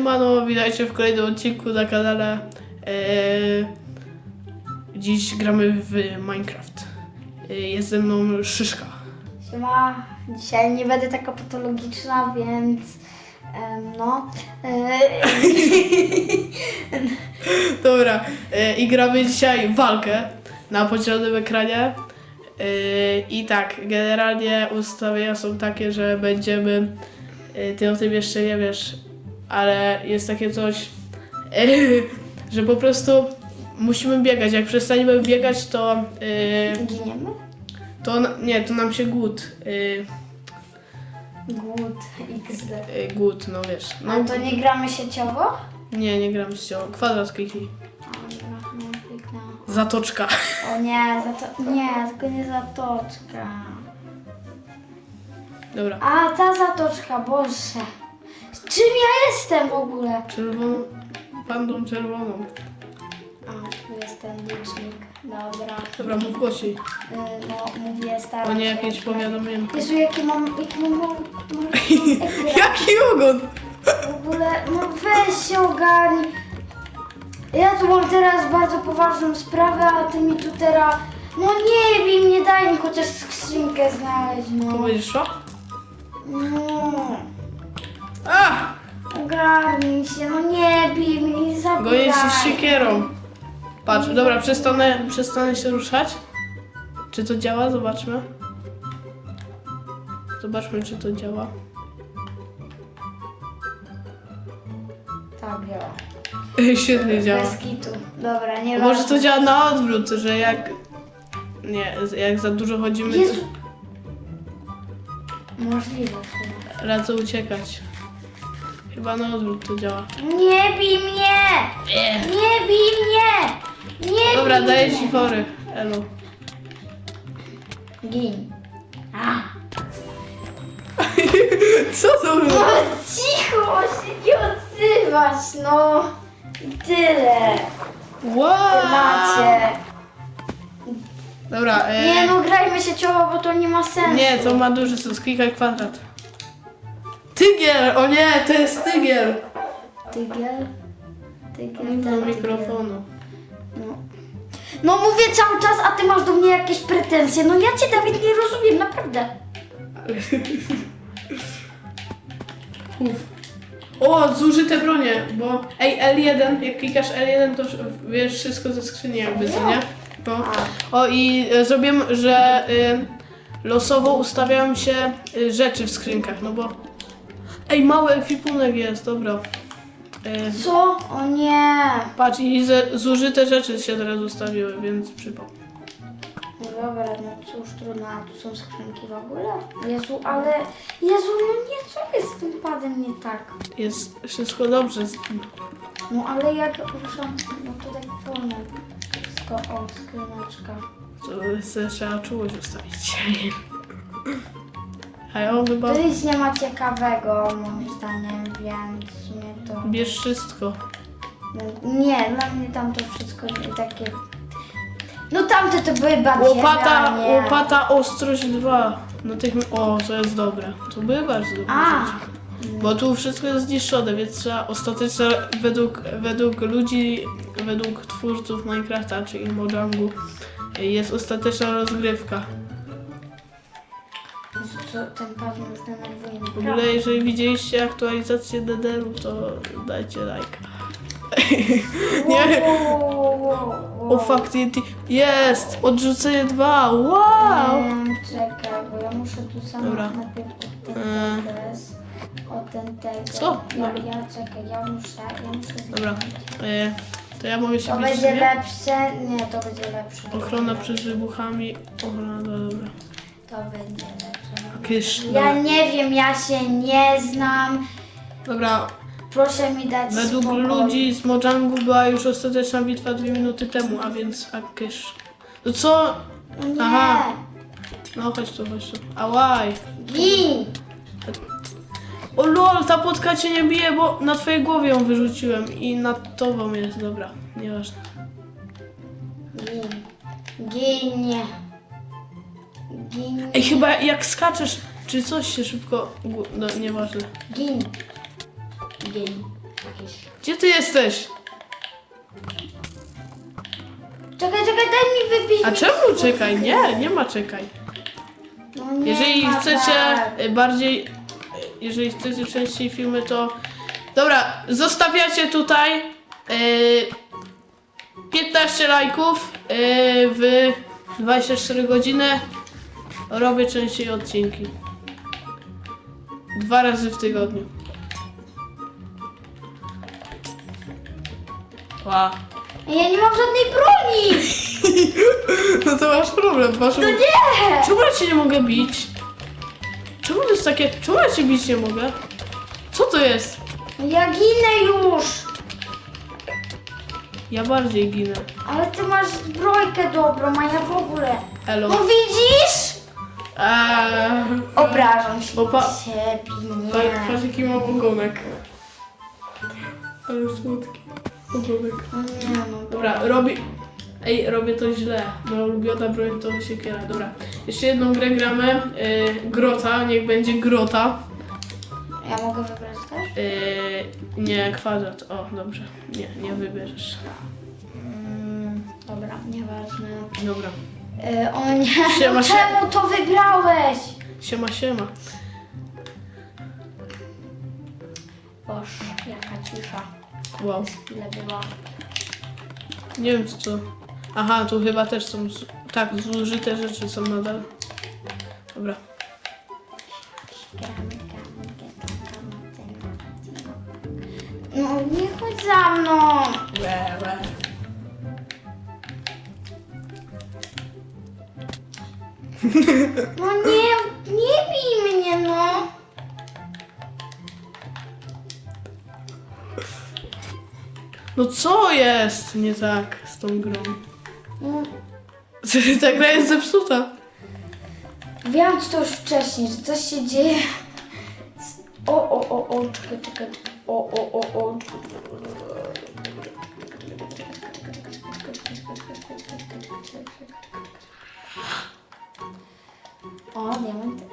Siemano, witajcie w kolejnym odcinku na kanale. Eee, dziś gramy w Minecraft. Eee, jest ze mną Szyszka. Siema, dzisiaj nie będę taka patologiczna, więc em, no. E, Dobra, eee, i gramy dzisiaj walkę na podzielonym ekranie. Eee, I tak, generalnie ustawienia są takie, że będziemy. Eee, ty o tym jeszcze nie wiesz, ale jest takie coś, że po prostu musimy biegać. Jak przestaniemy biegać, to. eee, giniemy? To na- nie, to nam się głód. Yy, Good, XD. yy, głód, no wiesz. No, No to nie gramy sieciowo? nie, nie gram z cią. Kwadrat kliknij. Dobra, no, kliknęłam. Zatoczka. O nie, za to, nie, tylko nie zatoczka. Dobra. A, ta zatoczka, Boże. Czym ja jestem w ogóle? Czerwoną. Pandą czerwoną. A, tu jest ten licznik. Dobra. Dobra, mów głośniej. Y, No, mówię, staram O nie, jakieś powiadomienie. Jezu, jaki mam, jaki mam, mam, mam. Jaki ogon! W ogóle, no weź się ogarnij. Ja tu mam teraz bardzo poważną sprawę, a ty mi tu teraz... No nie wiem, nie daj mi chociaż skrzynkę znaleźć, no. będziesz szła? No, A! ogarnij się, no nie bij mnie, nie zabijaj. Gonię się siekierą. Patrz, dobra, przestanę, przestanę się ruszać. Czy to działa? Zobaczmy. Zobaczmy, czy to działa. Tak działa. Świetnie działa. Bez kitu. Dobra, nie Może to działa na odwrót, że jak. Nie, jak za dużo chodzimy, Jezu. to Możliwe. w sumie. radzę uciekać. Chyba na odwrót to działa. Nie bij mnie! Nie bij mnie! Nie Dobra, bij daję mnie! ci fory. Elo. Gin. A. Co to No było? cicho się nie odzywasz, no. I tyle. Wow! Macie. Dobra, e, Nie no, grajmy się cioło, bo to nie ma sensu. nie, to ma duży sens. Klikaj kwadrat. Tygiel! O nie, to jest tygiel! Tygiel? Tygiel, Do ten mikrofonu. No. no mówię cały czas, a ty masz do mnie jakieś pretensje. No ja cię Dawid nie rozumiem, naprawdę. Uf. O, zużyte bronie, bo ej, L1, jak klikasz L1, to wiesz wszystko ze skrzyni jakby, co nie? No. O i e, zrobię, że y, losowo ustawiają się y, rzeczy w skrzynkach, no bo... Ej, mały ekwipunek jest, dobra. Co? O nie. patrz, i ze, zużyte rzeczy się teraz ustawiły, więc przypał. No dobra, no cóż, trudno, a tu są skrzynki w ogóle? Jezu, ale... Jezu, no nie, co jest z tym padem nie tak? Jest wszystko dobrze z tym. No ale jak ruszam, no to tak wolno. Wszystko, o, skrzyneczka. To sobie trzeba czułość ustawić. A ja chyba... To nic nie ma ciekawego, moim zdaniem, więc sumie to... Bierz wszystko. No, nie, dla mnie tam to wszystko nie takie... No tamte to były bardziej Łopata, nie. łopata ostrość 2. No tych, o, to jest dobre. To były bardzo dobre A, rzeczy. Bo tu wszystko jest zniszczone, więc trzeba ostatecznie według, według ludzi, według twórców Minecrafta, czyli Mojangu, jest ostateczna rozgrywka. Ten pan nas denerwuje. W ogóle jeżeli widzieliście aktualizację DDR-u, to dajcie lajka. Nie. O fuck, TNT. Jest! Odrzucenie 2! Wow! Em, czekaj, bo ja muszę tu sama Dobra. najpierw od ten Eee. od ten tego. Co? Ja, Dobra. ja czekaj, ja muszę, ja muszę Dobra, zmienić. e, to ja mogę się To bić, będzie nie? lepsze, nie, to będzie lepsze. Ochrona przed wybuchami. Ochrona, dobra. To będzie lepsze. Kysz, Ja nie wiem, ja się nie znam. Dobra, Proszę mi dać według spokój. ludzi z Mojangu była już ostateczna bitwa dwie minuty temu, a więc a kysz. To co? Nie. Aha. No chodź tu, chodź tu. Ałaj. Gin. O lol, ta płotka cię nie bije, bo na twojej głowie ją wyrzuciłem i nad tobą jest, dobra, nieważne. Gin. Ginie. Gin. Ej, chyba jak skaczesz, czy coś się szybko... No, nieważne. Gin. Gin. Jakiś. Gdzie ty jesteś? Czekaj, czekaj, daj mi wypić. A czemu czekaj? Nie, nie ma czekaj. No nie Jeżeli chcecie tak. y, bardziej, y, jeżeli chcecie częściej filmy, to dobra, zostawiacie tutaj y, 15 lajków y, w 24 godziny. Robię częściej odcinki. Dwa razy w tygodniu. Wow. Ja nie mam żadnej broni! No to masz problem, masz No nie! Czemu ja cię nie mogę bić? Czemu to jest takie... Czemu ja cię bić nie mogę? Co to jest? Ja ginę już! Ja bardziej ginę. Ale ty masz zbrojkę dobrą, a ja w ogóle. Elo. No widzisz? Eee, Obrażam się Bo pa- ciebie, nie. Patrz, patrz jaki mam ogonek. Ale słodki. Ogonek. No nie no. Dobra, robię... Ej, robię to źle. Moja ulubiona broń to siekiera. Dobra. Jeszcze jedną grę gramy. Yy, grota, niech będzie grota. Ja mogę wybrać też? Yy, nie, kwadrat. O, dobrze. Nie, nie wybierzesz. Mm, dobra, nieważne. Dobra. E, o nie, Siema, no siema. czemu to wybrałeś? Siema, siema. Boż, jaka cisza. Wow. Ile była? Nie wiem co. Aha, tu chyba też są. z- Tak, zużyte rzeczy są nadal. Dobra. No nie chodź za mną. No nie, nie bij mnie no. No co jest nie tak z tą grą? no. Ta gra jest zepsuta. Wiem to już wcześniej, że coś się dzieje. O, o, o, o, czekaj, czekaj. O, o, o, o. O, diamenty.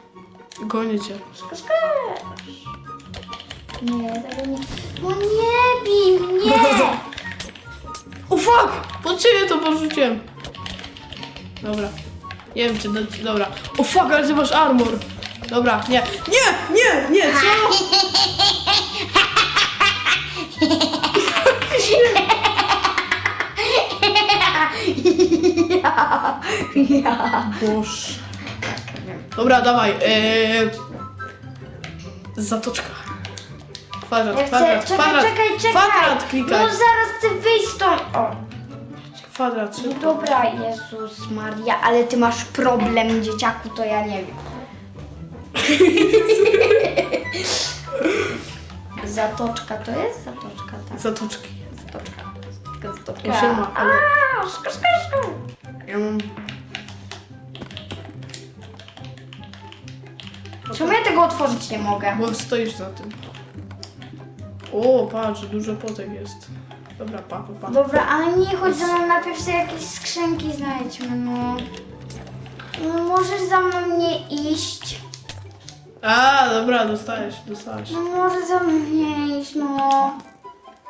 Gonię cię. Nie, tego nie. No nie bij mnie! O fuck! Pod ciebie to porzuciłem. Dobra. Nie wiem czy... do- Dobra. O fuck, ale ty masz armor. Dobra, nie. Nie, nie, nie, co? ja, ja. Dobra, dawaj. Yy... Zatoczka. Kwadrat, Ja kwadrat, chcę, czekaj, kwadrat. czekaj, czekaj. Kwadrat No klikaj. zaraz ty wyjść stąd. O, Kwadrat, no szybko. dobra, Jezus Maria, ale ty masz problem, dzieciaku, to ja nie wiem. Zatoczka to jest? Zatoczka, tak. Zatoczki. Zatoczka. Tylko zatoczka. No siema, ale- Aaa, szka, szka, szka. Ja mam... Czemu ja tego otworzyć nie mogę? Bo stoisz na tym. O, patrz, dużo potek jest. Dobra, pa, pa, pa. Dobra, ale nie chodź za mną, najpierw sobie jakieś skrzynki znajdźmy, no. No możesz za mną nie iść. A, dobra, dostałeś, dostałeś. No może za mną nie iść, no.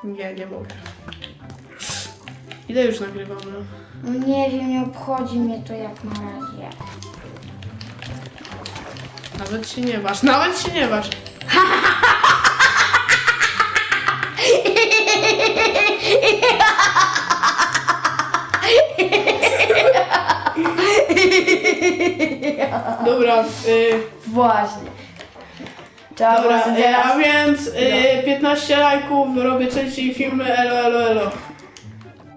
Nie, nie mogę. Ile już nagrywamy? No nie wiem, nie obchodzi mnie to jak na razie. Nawet się nie waż, nawet się nie waż. Dobra, y, Właśnie. Trzeba dobra, było y, a więc y, 15 lajków, robię częściej filmy, elo, elo, elo.